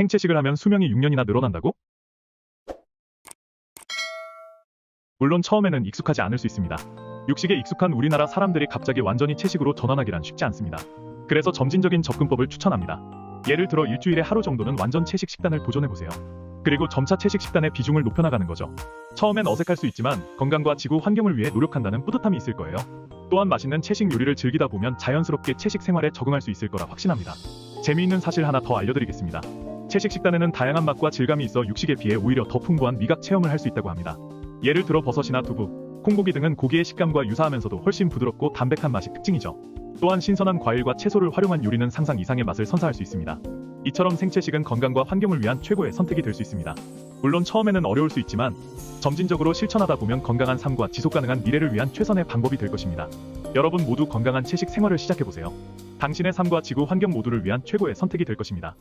생채식을 하면 수명이 6년이나 늘어난다고? 물론 처음에는 익숙하지 않을 수 있습니다. 육식에 익숙한 우리나라 사람들이 갑자기 완전히 채식으로 전환하기란 쉽지 않습니다. 그래서 점진적인 접근법을 추천합니다. 예를 들어 일주일에 하루 정도는 완전 채식 식단을 도전해보세요. 그리고 점차 채식 식단의 비중을 높여나가는 거죠. 처음엔 어색할 수 있지만 건강과 지구 환경을 위해 노력한다는 뿌듯함이 있을 거예요. 또한 맛있는 채식 요리를 즐기다 보면 자연스럽게 채식 생활에 적응할 수 있을 거라 확신합니다. 재미있는 사실 하나 더 알려드리겠습니다. 채식 식단에는 다양한 맛과 질감이 있어 육식에 비해 오히려 더 풍부한 미각 체험을 할 수 있다고 합니다. 예를 들어 버섯이나 두부, 콩고기 등은 고기의 식감과 유사하면서도 훨씬 부드럽고 담백한 맛이 특징이죠. 또한 신선한 과일과 채소를 활용한 요리는 상상 이상의 맛을 선사할 수 있습니다. 이처럼 생채식은 건강과 환경을 위한 최고의 선택이 될 수 있습니다. 물론 처음에는 어려울 수 있지만 점진적으로 실천하다 보면 건강한 삶과 지속 가능한 미래를 위한 최선의 방법이 될 것입니다. 여러분 모두 건강한 채식 생활을 시작해보세요. 당신의 삶과 지구 환경 모두를 위한 최고의 선택이 될 것입니다.